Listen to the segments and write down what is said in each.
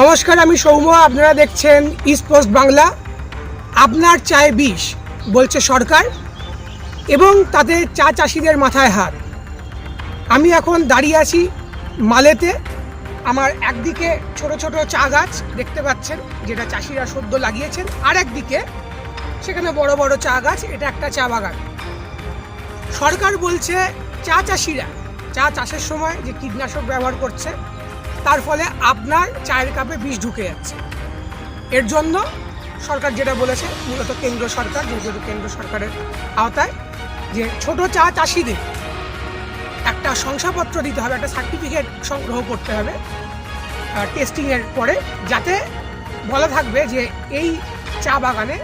নমস্কার, আমি সৌম্য, আপনারা দেখছেন ইস্ট পোস্ট বাংলা আপনার চায় বিষ, বলছে সরকার, এবং তাতে চা চাষিদের মাথায় হাত। আমি এখন দাঁড়িয়ে আছি মালেতে, আমার একদিকে ছোট ছোট চা গাছ, দেখতে পাচ্ছেন, যেটা চাষিরা সদ্য লাগিয়েছেন আর একদিকে সেখানে বড় বড় চা গাছ, এটা একটা চা বাগান। সরকার বলছে, চা চাষিরা, চা চাষের সময় যে কীটনাশক ব্যবহার করছে তার ফলে আপনার চায়ের কাপে বিষ ঢুকে যাচ্ছে। এর জন্য সরকার যেটা বলেছে, মূলত কেন্দ্র সরকার, যেহেতু কেন্দ্র সরকারের আওতায়, যে ছোট চা চাষিদের একটা শংসাপত্র দিতে হবে, একটা সার্টিফিকেট সংগ্রহ করতে হবে টেস্টিংয়ের পরে, যাতে বলা থাকবে যে এই চা বাগানে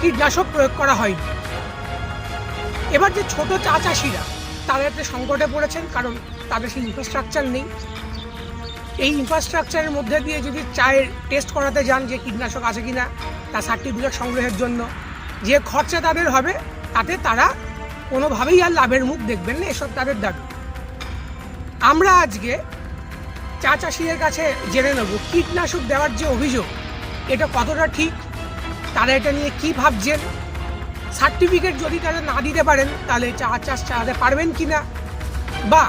কীটনাশক প্রয়োগ করা হয়নি। এবার যে ছোট চা চাষিরা, তারা একটা সংকটে পড়েছেন, কারণ তাদের সেই ইনফ্রাস্ট্রাকচার নেই। এই ইনফ্রাস্ট্রাকচারের মধ্যে দিয়ে যদি চায়ের টেস্ট করাতে যান যে কীটনাশক আছে কি না তার সার্টিফিকেট সংগ্রহের জন্য, যে খরচা তাদের হবে, তাতে তারা কোনোভাবেই আর লাভের মুখ দেখবেন না, এসব তাদের দাবি। আমরা আজকে চা চাষিদের কাছে জেনে নেব, কীটনাশক দেওয়ার যে অভিযোগ, এটা কতটা ঠিক, তারা এটা নিয়ে কি ভাবছেন? সার্টিফিকেট যদি তারা না দিতে পারেন, তাহলে চা চাষ চালাতে পারবেন কি না বা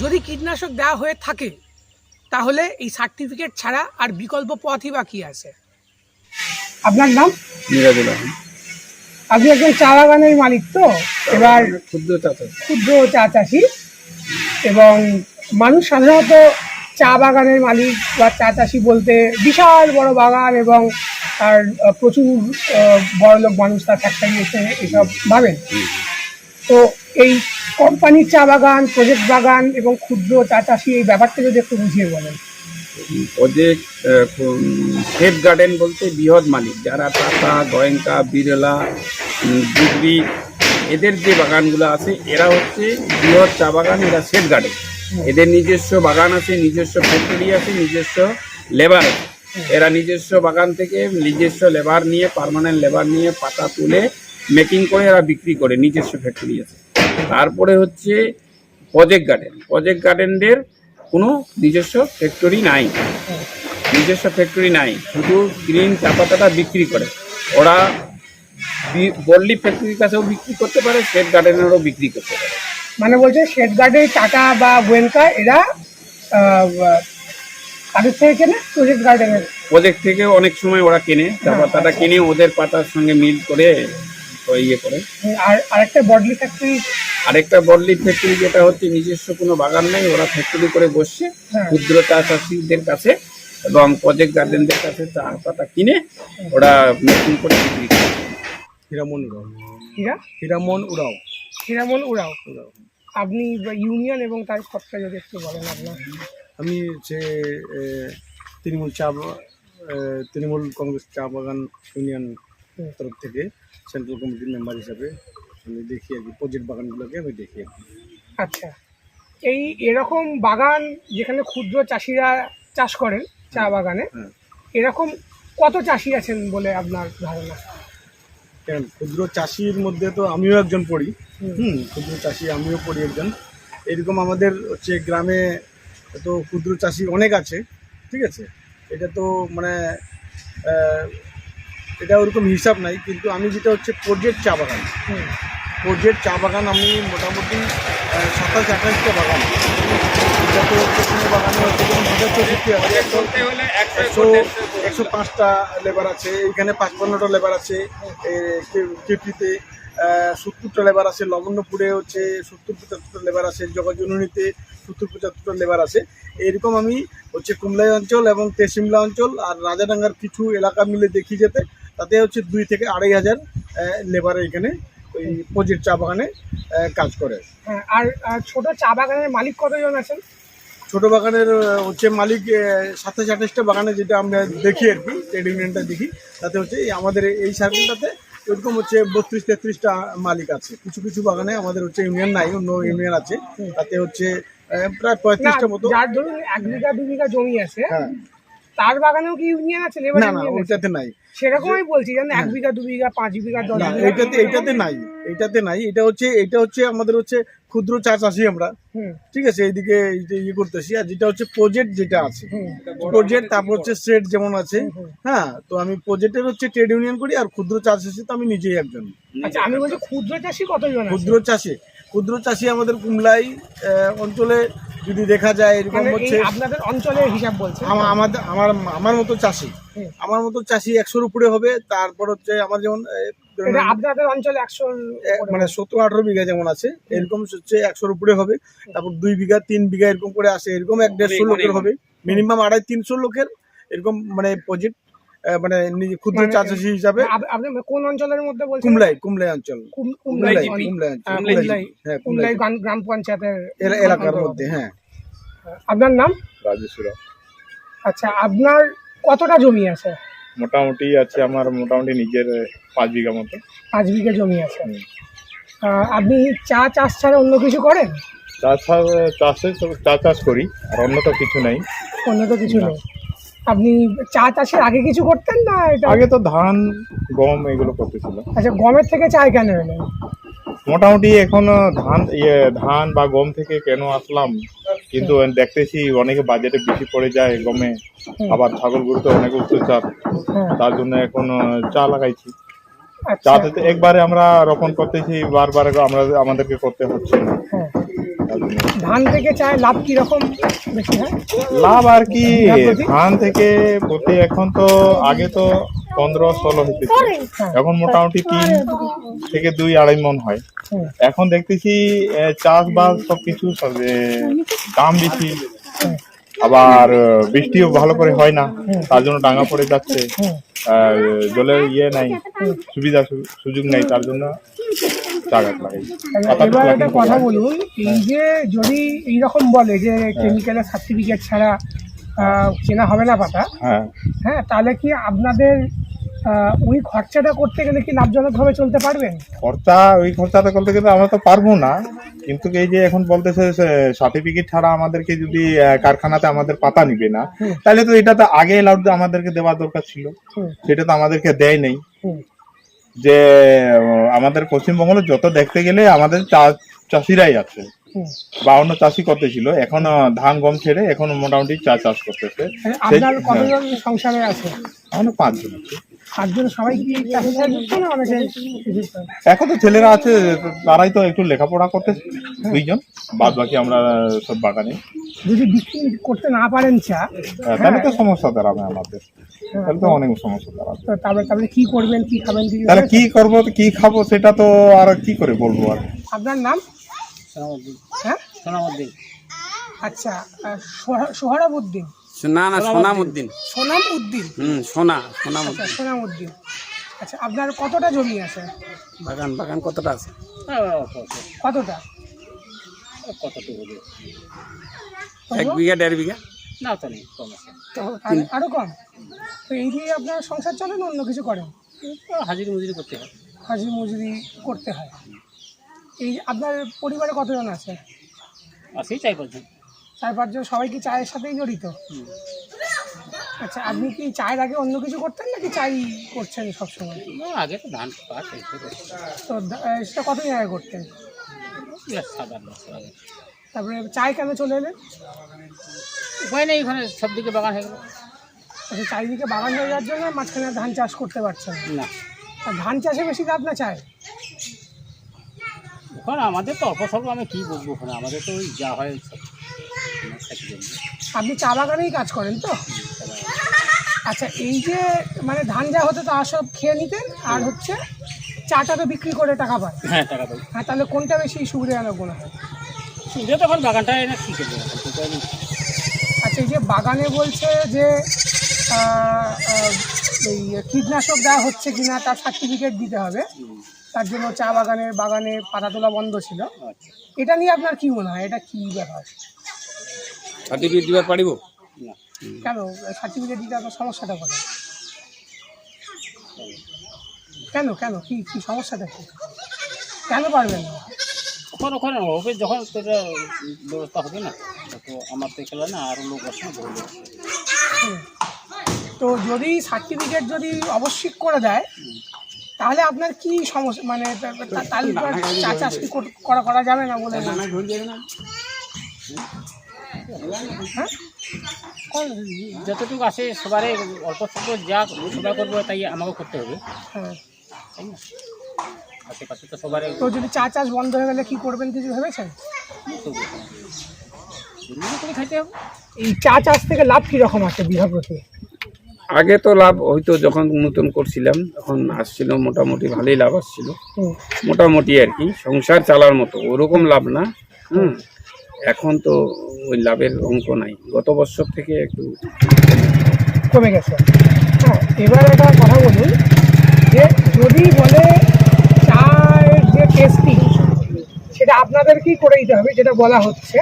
যদি কীটনাশক দেওয়া হয়ে থাকে তাহলে এই সার্টিফিকেট ছাড়া আর বিকল্প পথই বা কি আছে। আপনার নাম? মিরাজুল আহমেদ আপনি একজন চা বাগানের মালিক তো? এবার ক্ষুদ্র চাচা। ক্ষুদ্র চা চাষি এবং মানুষ সাধারণত চা বাগানের মালিক বা চা চাষি বলতে বিশাল বড় বাগান এবং তার প্রচুর বড় লোক মানুষ তার ফ্যাক্টরি এসে এসব ভাবেন। তো এই কোম্পানির চা বাগান প্রজেক্ট বাগান এবং ক্ষুদ্র চা চাষি এই ব্যাপারটা যদি একটু বুঝিয়ে বলেন। প্রজেক্ট সেফ গার্ডেন বলতে বৃহৎ মালিক যারা টাটা গোয়েঙ্কা বিরলা দুবরি এদের যে বাগানগুলো আছে এরা হচ্ছে বৃহৎ চা বাগান এরা সেফ গার্ডেন এদের নিজস্ব বাগান আছে নিজস্ব ফ্যাক্টরি আছে নিজস্ব লেবার আছে। এরা নিজস্ব বাগান থেকে নিজস্ব লেবার নিয়ে পার্মানেন্ট লেবার নিয়ে পাতা তুলে মেকিং করে এরা বিক্রি করে নিজস্ব ফ্যাক্টরি আছে। তারপরে হচ্ছে প্রজেক্ট গার্ডেন প্রজেক্ট গার্ডেনদের কোনো নিজস্ব ফ্যাক্টরি নাই। নিজস্ব ফ্যাক্টরি নাই। শুধু গ্রিন চা পাতাটা বিক্রি করে। ওরা বল্লি ফ্যাক্টরির কাছেও বিক্রি করতে পারে শেড গার্ডেনেরও বিক্রি করতে পারে। মানে বলছে শেড গার্ডেন টাটা বা গোয়েঙ্কা এরা তাদের থেকে কেনে? প্রজেক্ট গার্ডেনের প্রজেক্ট থেকে অনেক সময় ওরা কেনে। চা পাতাটা কিনে ওদের পাতার সঙ্গে মিল করে ওই ইয়ে করে। আর আরেকটা বডলি ফ্যাক্টরি আরেকটা বল্লি ফ্যাক্টরি যেটা হচ্ছে নিজস্ব কোনো বাগান নেই ওরা ফ্যাক্টরি করে বসছে হ্যাঁ। ক্ষুদ্র চা চাষিদের কাছে এবং প্রজেক্ট গার্ডেনদের কাছে চা পাতা কিনে ওরা মেকিং করে বিক্রি করে। হিরামন উড়াও। হীরা? হিরামন উড়াও। হিরামন উড়াও। আপনি ইউনিয়ন এবং তার খরচা যদি একটু বলেন আপনার। আমি হচ্ছে তৃণমূল চা তৃণমূল কংগ্রেস চা বাগান ইউনিয়ন। তরফ থেকে সেন্ট্রাল কমিটির মেম্বার হিসাবে আমি দেখি আর কি প্রজেক্ট বাগানগুলোকে আমি দেখি আর কি। আচ্ছা। এই এরকম বাগান যেখানে ক্ষুদ্র চাষিরা চাষ করেন চা বাগানে হ্যাঁ। এরকম কত চাষি আছেন বলে আপনার ধারণা? কেন? ক্ষুদ্র চাষির মধ্যে তো আমিও একজন পড়ি। হুম। ক্ষুদ্র চাষি আমিও পড়ি একজন। এরকম আমাদের হচ্ছে গ্রামে তো ক্ষুদ্র চাষি অনেক আছে ঠিক আছে? এটা তো মানে এটা ওরকম হিসাব নাই কিন্তু আমি যেটা হচ্ছে প্রজেক্ট চা বাগান। প্রজেক্ট চা বাগান আমি মোটামুটি সাতাশ আঠাশটা বাগান। এটা কোনো বাগানে হচ্ছে যেমন হাজার। চৌষট্টি আছে একশো একশো পাঁচটা লেবার আছে এইখানে পাঁচপান্নটা লেবার আছে কেপিতে সত্তরটা লেবার আছে লবণ্যপুরে হচ্ছে সত্তর পঁচাত্তরটা লেবার আছে জগাজননীতে সত্তর পঁচাত্তরটা লেবার আছে। এরকম আমি হচ্ছে কুমলাই অঞ্চল এবং তেসিমলা অঞ্চল আর রাজাডাঙ্গার কিছু এলাকা মিলে দেখি যেতে তাতে হচ্ছে দুই থেকে আড়াই হাজার লেবার এখানে ওই প্রজেক্ট চা বাগানে কাজ করে। হ্যাঁ আর ছোট চা বাগানের মালিক কতজন আছেন? ছোট বাগানের হচ্ছে মালিক সাতাশ আঠাশটা বাগানে যেটা আমরা দেখি আর কি ট্রেড ইউনিয়নটা দেখি তাতে হচ্ছে আমাদের এই সার্কেলটাতে এরকম হচ্ছে বত্রিশ তেত্রিশটা মালিক আছে। কিছু কিছু বাগানে আমাদের হচ্ছে ইউনিয়ন নাই অন্য ইউনিয়ন আছে। তাতে হচ্ছে প্রায় পঁয়ত্রিশটা মতো। যার ধরুন এক বিঘা দু বিঘা জমি আছে হ্যাঁ। তার বাগানেও কি ইউনিয়ন আছে না না ওইটাতে নাই। সেরকমই বলছি জানেন এক বিঘা দু বিঘা পাঁচ বিঘা দশ বিঘা এইটাতে এইটাতে নাই এইটাতে নাই। এটা হচ্ছে এটা হচ্ছে আমাদের হচ্ছে ক্ষুদ্র চা চাষি আমরা। ঠিক আছে এইদিকে ইয়ে করতেছি আর যেটা হচ্ছে প্রজেক্ট যেটা আছে। প্রজেক্ট তারপর হচ্ছে সেট যেমন আছে হ্যাঁ তো আমি প্রজেক্টের হচ্ছে ট্রেড ইউনিয়ন করি আর ক্ষুদ্র চা চাষি তো আমি নিজেই একজন। আচ্ছা আমি বলছি ক্ষুদ্র চাষি কতজন ক্ষুদ্র চাষি ক্ষুদ্র চাষি আমাদের কুমলাই অঞ্চলে যদি দেখা যায় এরকম মানে হচ্ছে আপনাদের অঞ্চলের হিসাব বলছে আমাদের আমার আমার মতো চাষি। আমার মতো চাষি একশোর উপরে হবে তারপর হচ্ছে আমার যেমন আপনাদের অঞ্চলে একশো মানে সত্তর আঠারো বিঘা যেমন আছে এরকম হচ্ছে একশোর উপরে হবে তারপর দুই বিঘা তিন বিঘা এরকম করে আসে এরকম এক দেড়শো লোকের হবে। মিনিমাম আড়াই তিনশো লোকের এরকম মানে প্রজেক্ট মানে নিজে ক্ষুদ্র মানে- চা চাষি হিসাবে আপনি কোন অঞ্চলের মধ্যে বলছেন? কুমলাই কুমলাই অঞ্চল। কুমলাই কুমলাই কুমলাই হ্যাঁ কুমলাই গ্রাম- পঞ্চায়েতের এলা- এলাকার মধ্যে হ্যাঁ। আপনার নাম? রাজেশ্বরা আচ্ছা আপনার কতটা জমি আছে? মোটামুটি আছে আমার মোটামুটি নিজের পাঁচ বিঘা মতো। পাঁচ বিঘা জমি আছে। আপনি চা চাষ ছাড়া অন্য কিছু করেন? চাষ চাষে চা চাষ করি আর অন্য তো কিছু নেই। অন্য তো কিছু। নেই। আপনি চা চাষের আগে কিছু করতেন না এটা? আগে তো ধান গম এগুলো করতেছিল। আচ্ছা গমের থেকে চায় কেন এলেন? মোটামুটি এখন ধান ইয়ে ধান বা গম থেকে কেন আসলাম? কিন্তু দেখতেছি অনেকে বাজেটে বেশি পড়ে যায় গমে। আবার ছাগল গরুতে অনেক অত্যাচার তার জন্য এখন চা লাগাইছি। আচ্ছা। চা তো একবারে আমরা রোপণ করতেছি বারবার আমরা আমাদেরকে করতে হচ্ছে না। হ্যাঁ। ধান থেকে চায় লাভ কীরকম? বেশি হয়? লাভ আর কি ধান থেকে প্রতি এখন তো আগে তো পনেরো ষোলো হইতেছে। হ্যাঁ। এখন মোটামুটি তিন থেকে দুই আড়াই মন হয়। এখন দেখতেছি চাষবাস সবকিছু দাম বেশি। আবার বৃষ্টিও ভালো করে হয় না। তার জন্য ডাঙা পড়ে যাচ্ছে। জলের ইয়ে নাই সুবিধা সু- সুযোগ নেই তার জন্য। চা গাছ এবার একটা কথা বলুন এই যে যদি এইরকম বলে যে কেমিক্যালের সার্টিফিকেট ছাড়া কেনা হবে না পাতা হ্যাঁ। হ্যাঁ তাহলে কি আপনাদের ওই খরচাটা করতে গেলে কি লাভজনকভাবে চলতে পারবেন? খরচা ওই খরচাটা করতে গেলে আমরা তো পারব না। কিন্তু এই যে এখন বলতেছে সার্টিফিকেট ছাড়া আমাদেরকে যদি কারখানাতে আমাদের পাতা নিবে না তাহলে তো এটা তো আগে অ্যালাউড আমাদেরকে দেওয়া দরকার ছিল। সেটা তো আমাদেরকে দেয় নেই। যে আমাদের পশ্চিমবঙ্গে যত দেখতে গেলে আমাদের চা- চাষিরাই আছে। বা অন্য চাষি করতেছিল এখন ধান গম ছেড়ে এখন মোটামুটি চা চাষ করতেছে। আপনার হ্যাঁ, সংসারে আছে? এখনও পাঁচজন আছে। পাঁচজন সবাই কি চাষের যুক্ত না অনেকে এখন তো ছেলেরা আছে তারাই তো একটু লেখাপড়া করতেছে দুইজন। বাদ বাকি আমরা সব বাগানে। যদি বিক্রি করতে না পারেন চা হ্যাঁ, তাহলে তো সমস্যা দাঁড়াবে আমাদের। তাহলে তো অনেক সমস্যা দাঁড়াবে। তারপরে তারপরে কি করবেন কি খাবেন কি তাহলে কি করব কি খাব সেটা তো আর কি করে বলব আর? আপনার নাম? হ্যাঁ? সোনামুদ্দিন। আচ্ছা সোহা- সোহরাবুদ্দিন। না না সোনামুদ্দিন। সোনাম উদ্দিন হুম সোনা আচ্ছা সোনামুদ্দিন। সোনাম উদ্দিন আচ্ছা আপনার কতটা জমি আছে? বাগান বাগান কতটা আছে? কতটা এক বিঘা দেড় বিঘা? না তো আর- আরও কম? তো এই দিয়ে আপনার সংসার চলে না অন্য কিছু করেন? হাজির মজুরি করতে হয়। হাজির মজুরি করতে হয়। এই আপনার পরিবারে কতজন আছে? আসেই চাই পাঁচজন। চার পাঁচজন সবাই কি চায়ের সাথেই জড়িত? আচ্ছা আপনি কি চায়ের আগে অন্য কিছু করতেন নাকি চাই করছেন সবসময়? আগে তো ধান পাট তো দা- সেটা কতদিন আগে করতেন? তারপরে চায় কেন চলে এলেন? উপায় নেই ওখানে সব দিকে বাগান হয়ে গেল। আচ্ছা চারিদিকে বাগান হয়ে যাওয়ার জন্য মাঝখানে ধান চাষ করতে পারছেন না। না। আর ধান চাষে বেশি লাভ না চায়? ওখানে আমাদের তো অল্প স্বল্প আমি কী বলব ওখানে আমাদের তো ওই যা হয় সব। আপনি চা বাগানেই কাজ করেন তো? আচ্ছা এই যে মানে ধান যা হতো তা সব খেয়ে নিতেন? আর হচ্ছে চাটা তো বিক্রি করে টাকা পায় হ্যাঁ টাকা পাই। হ্যাঁ তাহলে কোনটা বেশি সুবিধাজনক মনে হয়? সুবিধা তখন বাগানটা এনে কী করবে? আচ্ছা এই যে বাগানে বলছে যে এই কীটনাশক দেওয়া হচ্ছে কিনা তার সার্টিফিকেট দিতে হবে। তার জন্য চা বাগানের বাগানে পাতা তোলা বন্ধ ছিল। আচ্ছা। এটা নিয়ে আপনার কী মনে হয়? এটা কী ব্যাপার? সার্টিফিকেট দিতে পারিব না কেন সার্টিফিকেট দিতে আপনার সমস্যাটা কোথায় কেন কেন কি কি সমস্যাটা কি কেন পারবেন না ওখানে ওখানে হবে যখন তো ব্যবস্থা হবে না তো আমার তো এখানে না আরও লোক আসে না বহু লোক হুম। তো যদি সার্টিফিকেট যদি অবশ্যই করে দেয় তাহলে আপনার কি সমস্যা মানে তাহলে চা চাষ করা করা যাবে না বলে হ্যাঁ? যতটুকু আসে সবারে অল্প স্বল্প যা সবাই করব তাই আমাকে করতে হবে। হ্যাঁ। তাই না? আশেপাশে তো সবারে তো যদি চা চাষ বন্ধ হয়ে গেলে কি করবেন কিছু ভেবেছেন? এমনি করে খাইতে হবে। এই চা চাষ থেকে লাভ কি রকম আছে বিঘা প্রতি আগে তো লাভ হয়তো যখন নতুন করছিলাম তখন আসছিল মোটামুটি ভালোই লাভ আসছিল। মোটামুটি আর কি সংসার চালার মতো ওরকম লাভ না। হুম। এখন তো ওই লাভের অঙ্ক নাই। গত বছর থেকে একটু কমে গেছে। হ্যাঁ এবার একটা কথা বলুন যে যদি বলে চায়ের যে টেস্টিং সেটা আপনাদেরকেই করে দিতে হবে যেটা বলা হচ্ছে।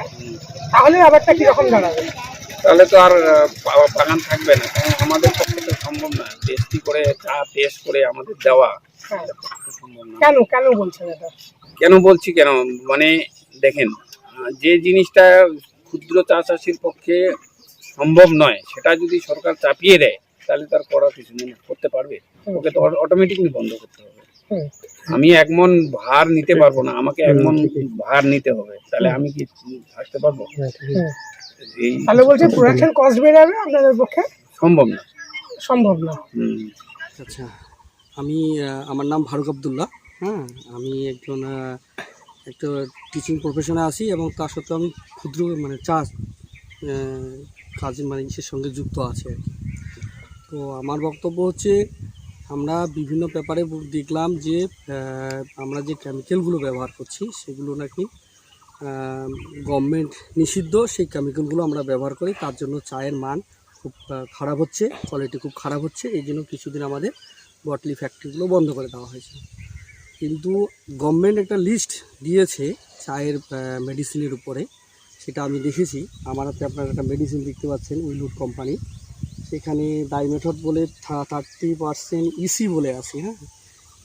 তাহলে ব্যাপারটা কীরকম দাঁড়াবে? তাহলে তো আর বাগান থাকবে না। কারণ আমাদের পক্ষে তো সম্ভব না। টেস্টি করে চা টেস্ট করে আমাদের দেওয়া হ্যাঁ। সম্ভব না। কেন কেন বলছেন এটা? কেন বলছি কেন? মানে দেখেন যে জিনিসটা ক্ষুদ্র চা চাষির পক্ষে সম্ভব নয় সেটা যদি সরকার চাপিয়ে দেয় তাহলে তার করার কিছু নেই করতে পারবে। ওকে তো অটোমেটিকলি বন্ধ করতে হবে। আমি এক মন ভার নিতে পারব না আমাকে এক মন ভার নিতে হবে তাহলে আমি কি থাকতে পারব। তাহলে বলছে প্রোডাকশন কস্ট বেড়ে যাবে আপনাদের পক্ষে? সম্ভব না। সম্ভব না। হুম। আচ্ছা আমি আমার নাম ফারুক আবদুল্লাহ হ্যাঁ আমি একজন একটা টিচিং প্রফেশনে আছি এবং তার সত্ত্বেও আমি ক্ষুদ্র মানে চাষ কাজে মানে ইসের সঙ্গে যুক্ত আছে আর কি। তো আমার বক্তব্য হচ্ছে, আমরা বিভিন্ন পেপারে দেখলাম যে আমরা যে কেমিক্যালগুলো ব্যবহার করছি, সেগুলো নাকি গভর্নমেন্ট নিষিদ্ধ, সেই কেমিক্যালগুলো আমরা ব্যবহার করি, তার জন্য চায়ের মান খুব খারাপ হচ্ছে কোয়ালিটি খুব খারাপ হচ্ছে, এই জন্য কিছুদিন আমাদের বটলি ফ্যাক্টরিগুলো বন্ধ করে দেওয়া হয়েছে। কিন্তু গভর্নমেন্ট একটা লিস্ট দিয়েছে চায়ের মেডিসিনের উপরে। সেটা আমি দেখেছি। আমার হাতে আপনার একটা মেডিসিন দেখতে পাচ্ছেন উইলুড কোম্পানি সেখানে ডাইমেথড বলে থার্টি পার্সেন্ট ইসি বলে আছে হ্যাঁ?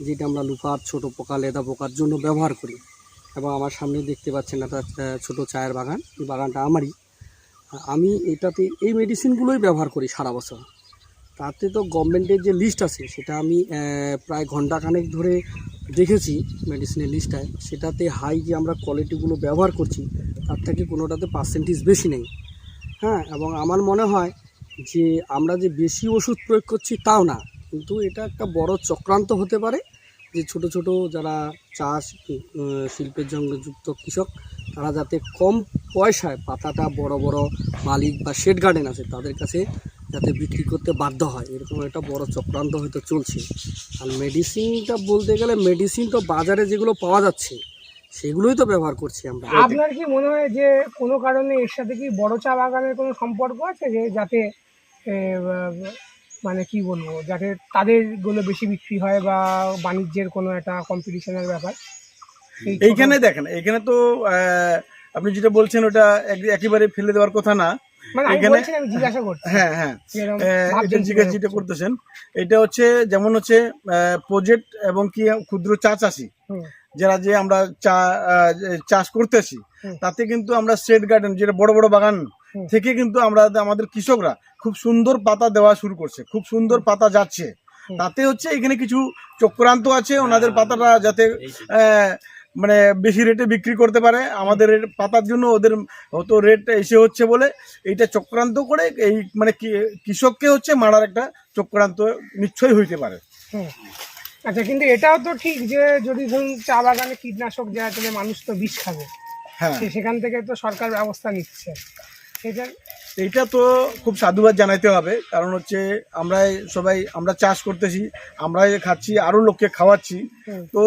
যেটা আমরা লুকার ছোটো পোকা, লেদা পোকার জন্য ব্যবহার করি। এবং আমার সামনে দেখতে পাচ্ছেন একটা ছোটো চায়ের বাগান। এই বাগানটা আমারই। আমি এটাতে এই মেডিসিনগুলোই ব্যবহার করি সারা বছর। তাতে তো গভর্নমেন্টের যে লিস্ট আছে, সেটা আমি প্রায় ঘন্টাখানেক ধরে দেখেছি মেডিসিনের লিস্টটায় সেটাতে হাই যে আমরা কোয়ালিটিগুলো ব্যবহার করছি, তার থেকে কোনোটাতে পার্সেন্টেজ বেশি নেই। হ্যাঁ এবং আমার মনে হয় যে আমরা যে বেশি ওষুধ প্রয়োগ করছি তাও না, কিন্তু এটা একটা বড় চক্রান্ত হতে পারে যে ছোট ছোট যারা চাষ শিল্পের সঙ্গে যুক্ত কৃষক, তারা যাতে কম পয়সায় পাতাটা বড় বড় মালিক বা শেড গার্ডেন আছে, তাদের কাছে যাতে বিক্রি করতে বাধ্য হয়। এরকম একটা বড় চক্রান্ত হয়তো চলছে। আর মেডিসিনটা বলতে গেলে মেডিসিন তো বাজারে যেগুলো পাওয়া যাচ্ছে সেগুলোই তো ব্যবহার করছি আমরা। আপনার কি মনে হয় যে কোনো কারণে এর সাথে কি বড় চা বাগানের কোনো সম্পর্ক আছে যে যাতে মানে কি বলব যাতে তাদেরগুলো বেশি বিক্রি হয় বা বাণিজ্যের কোনো একটা কম্পিটিশনের ব্যাপার? এই এইখানে দেখেন এইখানে তো আপনি যেটা বলছেন ওটা এক- একেবারে ফেলে দেওয়ার কথা না। এখানে- করছি। হ্যাঁ হ্যাঁ। এটা জিজ্ঞাসা যেটা করতেছেন এটা হচ্ছে যেমন হচ্ছে প্রজেক্ট এবং কি ক্ষুদ্র চা চাষি। যারা যে আমরা চা চাষ করতেছি। তাতে কিন্তু আমরা স্টেট গার্ডেন যেটা বড় বড় বাগান থেকে কিন্তু আমরা আমাদের কৃষকরা খুব সুন্দর পাতা দেওয়া শুরু করছে খুব সুন্দর পাতা যাচ্ছে। তাতে হচ্ছে এখানে কিছু চক্রান্ত আছে ওনাদের পাতাটা যাতে আহ, মানে বেশি রেটে বিক্রি করতে পারে। আমাদের পাতার জন্য ওদের হয়তো রেট এসে হচ্ছে বলে এইটা চক্রান্ত করে এই মানে কি- কৃষককে হচ্ছে মারার একটা চক্রান্ত নিশ্চয়ই হইতে পারে। আচ্ছা কিন্তু এটাও তো ঠিক যে যদি ধরুন চা বাগানে কীটনাশক দেওয়া তাহলে মানুষ তো বিষ খাবে। হ্যাঁ। সেখান থেকে তো সরকার ব্যবস্থা নিচ্ছে। সেটা এইটা তো খুব সাধুবাদ জানাইতে হবে কারণ হচ্ছে আমরা সবাই আমরা চাষ করতেছি আমরাই খাচ্ছি আরও লোককে খাওয়াচ্ছি। তো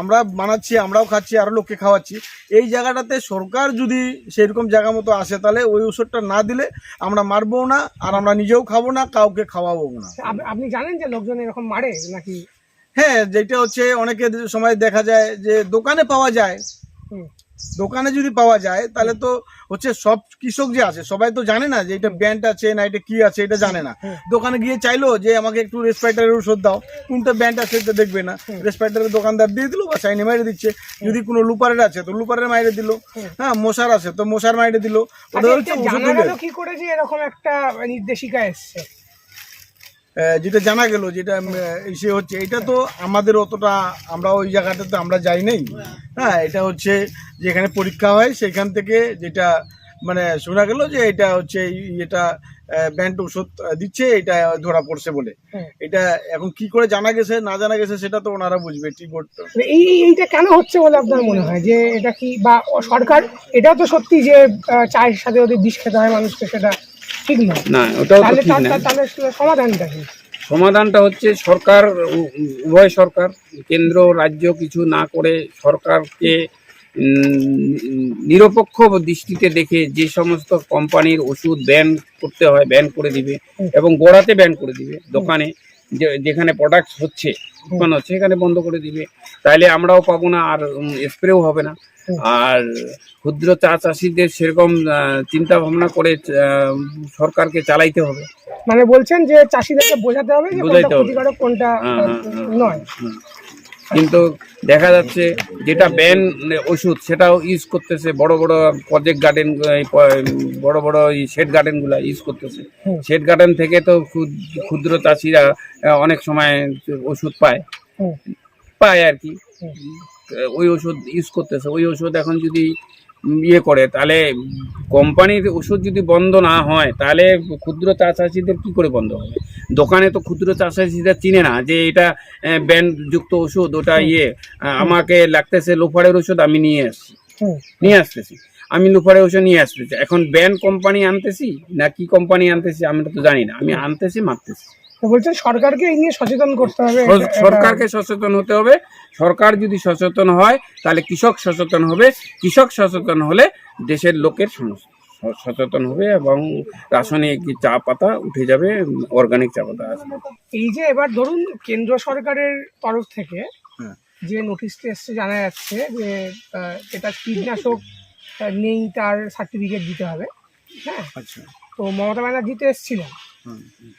আমরা বানাচ্ছি আমরাও খাচ্ছি আরও লোককে খাওয়াচ্ছি। এই জায়গাটাতে সরকার যদি সেরকম জায়গা মতো আসে তাহলে ওই ওষুধটা না দিলে আমরা মারবো না আর আমরা নিজেও খাব না কাউকে খাওয়াবো না। আপনি জানেন যে লোকজন এরকম মারে নাকি? হ্যাঁ যেটা হচ্ছে অনেকের সময় দেখা যায় যে দোকানে পাওয়া যায়। দোকানে যদি পাওয়া যায় তাহলে তো হচ্ছে সব কৃষক যে আছে সবাই তো জানে না যে এটা ব্যান্ড আছে না এটা কি আছে এটা জানে না। দোকানে গিয়ে চাইলো যে আমাকে একটু রেসপাইটারের ওষুধ দাও কোনটা ব্যান্ড আছে এটা দেখবে না। রেসপাইটারের দোকানদার দিয়ে দিল বা সাইনে মাইরে দিচ্ছে। যদি কোনো লুপারের আছে তো লুপারের মাইরে দিল। হ্যাঁ মশার আছে তো মশার মাইরে দিল। আচ্ছা, হচ্ছে ওষুধ কি করে যে এরকম একটা নির্দেশিকা এসছে। যেটা জানা গেল যেটা সে হচ্ছে এটা তো আমাদের অতটা আমরা ওই জায়গাটাতে আমরা যাই নাই। হ্যাঁ এটা হচ্ছে যেখানে পরীক্ষা হয় সেখান থেকে যেটা মানে শোনা গেল যে এটা হচ্ছে এটা ব্যান্ড ওষুধ দিচ্ছে এটা ধরা পড়ছে বলে। এটা এখন কি করে জানা গেছে না জানা গেছে সেটা তো ওনারা বুঝবে ঠিক মানে এই এই- এইটা কেন হচ্ছে বলে আপনার মনে হয়? যে এটা কি বা সরকার এটাও তো সত্যি যে চায়ের সাথে ওদের বিষ খেতে হয় মানুষকে সেটা ঠিক না? ওটাও তো ঠিক না। তাহলে সমাধানটা কি? সমাধানটা হচ্ছে সরকার উভয় সরকার কেন্দ্র রাজ্য কিছু না করে সরকারকে নিরপেক্ষ দৃষ্টিতে দেখে যে সমস্ত কোম্পানির ওষুধ ব্যান করতে হয় ব্যান করে দিবে এবং গোড়াতে ব্যান করে দিবে দোকানে যেখানে প্রোডাক্ট হচ্ছে উৎপন্ন হচ্ছে সেখানে বন্ধ করে দিবে। তাইলে আমরাও পাবো না আর স্প্রেও হবে না। আর ক্ষুদ্র চা চাষিদের সেরকম চিন্তা ভাবনা করে সরকারকে চালাইতে হবে। মানে বলছেন যে চাষিদেরকে বোঝাতে হবে বোঝাইতে হবে। কোনটা হ্যাঁ, হ্যাঁ, হ্যাঁ। নয়। কিন্তু দেখা যাচ্ছে যেটা ব্যান ওষুধ সেটাও ইউজ করতেছে। বড় বড় প্রজেক্ট গার্ডেন বড় বড় শেড গার্ডেনগুলো ইউজ করতেছে। শেড গার্ডেন থেকে তো ক্ষুদ- ক্ষুদ্র চাষিরা অনেক সময় ওষুধ পায়। পায় আর কি। ওই ওষুধ ইউজ করতেছে। ওই ওষুধ এখন যদি ইয়ে করে তাহলে কোম্পানির ওষুধ যদি বন্ধ না হয় তাহলে ক্ষুদ্র চা চাষিদের কি করে বন্ধ হবে? দোকানে তো ক্ষুদ্র চা চাষিরা চিনে না যে এটা ব্যান্ড যুক্ত ওষুধ ওটা ইয়ে আমাকে লাগতেছে লোফারের ওষুধ আমি নিয়ে আসছি। নিয়ে আসতেছি। আমি লোফারের ওষুধ নিয়ে আসতেছি। এখন ব্যান্ড কোম্পানি আনতেছি না কি কোম্পানি আনতেছি আমি তো জানি না। আমি আনতেছি মারতেছি। বলছেন সরকারকে এই নিয়ে সচেতন করতে হবে। সরকারকে সচেতন হতে হবে। সরকার যদি সচেতন হয় তাহলে কৃষক সচেতন হবে। কৃষক সচেতন হলে দেশের লোকের সমস্ত স- সচেতন হবে এবং রাসায়নিক চা পাতা উঠে যাবে অর্গানিক চা পাতা আসবে। এই যে এবার ধরুন কেন্দ্র সরকারের তরফ থেকে হ্যাঁ। যে নোটিশটা এসছে জানা যাচ্ছে যে এটা কীটনাশক নেই তার সার্টিফিকেট দিতে হবে। হ্যাঁ? আচ্ছা। তো মমতা ব্যানার্জি তো এসেছিলেন।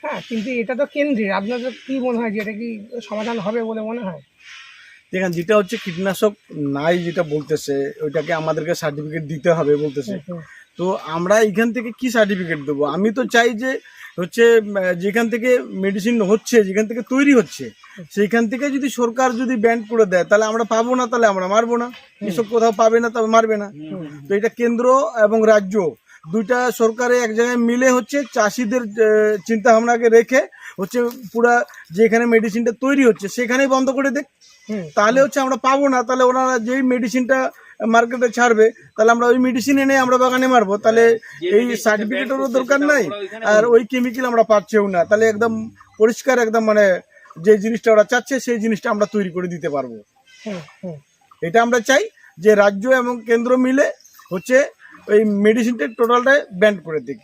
হ্যাঁ কিন্তু এটা তো কেন্দ্রের। আপনাদের কি মনে হয় যে এটা কি সমাধান হবে বলে মনে হয়? দেখেন যেটা হচ্ছে কীটনাশক নাই যেটা বলতেছে ওইটাকে আমাদেরকে সার্টিফিকেট দিতে হবে বলতেছে। তো আমরা এখান থেকে কি সার্টিফিকেট দেবো? আমি তো চাই যে হচ্ছে যেখান থেকে মেডিসিন হচ্ছে যেখান থেকে তৈরি হচ্ছে সেইখান থেকে যদি সরকার যদি ব্যান্ড করে দেয় তাহলে আমরা পাবো না তাহলে আমরা মারবো না। এসব কোথাও পাবে না তবে মারবে না। তো এটা কেন্দ্র এবং রাজ্য দুইটা সরকারে এক জায়গায় মিলে হচ্ছে চাষিদের চিন্তা ভাবনাকে রেখে হচ্ছে পুরা যেখানে মেডিসিনটা তৈরি হচ্ছে সেখানেই বন্ধ করে দেখ হুম। তাহলে হচ্ছে আমরা পাবো না তাহলে ওনারা যেই মেডিসিনটা মার্কেটে ছাড়বে তাহলে আমরা ওই মেডিসিন এনে আমরা বাগানে মারবো। তাহলে এই সার্টিফিকেটেরও দরকার নাই আর ওই কেমিক্যাল আমরা পাচ্ছেও না। তাহলে একদম পরিষ্কার একদম মানে যে জিনিসটা ওরা চাচ্ছে সেই জিনিসটা আমরা তৈরি করে দিতে পারব। হুম, হুম। এটা আমরা চাই যে রাজ্য এবং কেন্দ্র মিলে হচ্ছে ওই মেডিসিনটা টোটালটাই ব্যান্ড করে দিক।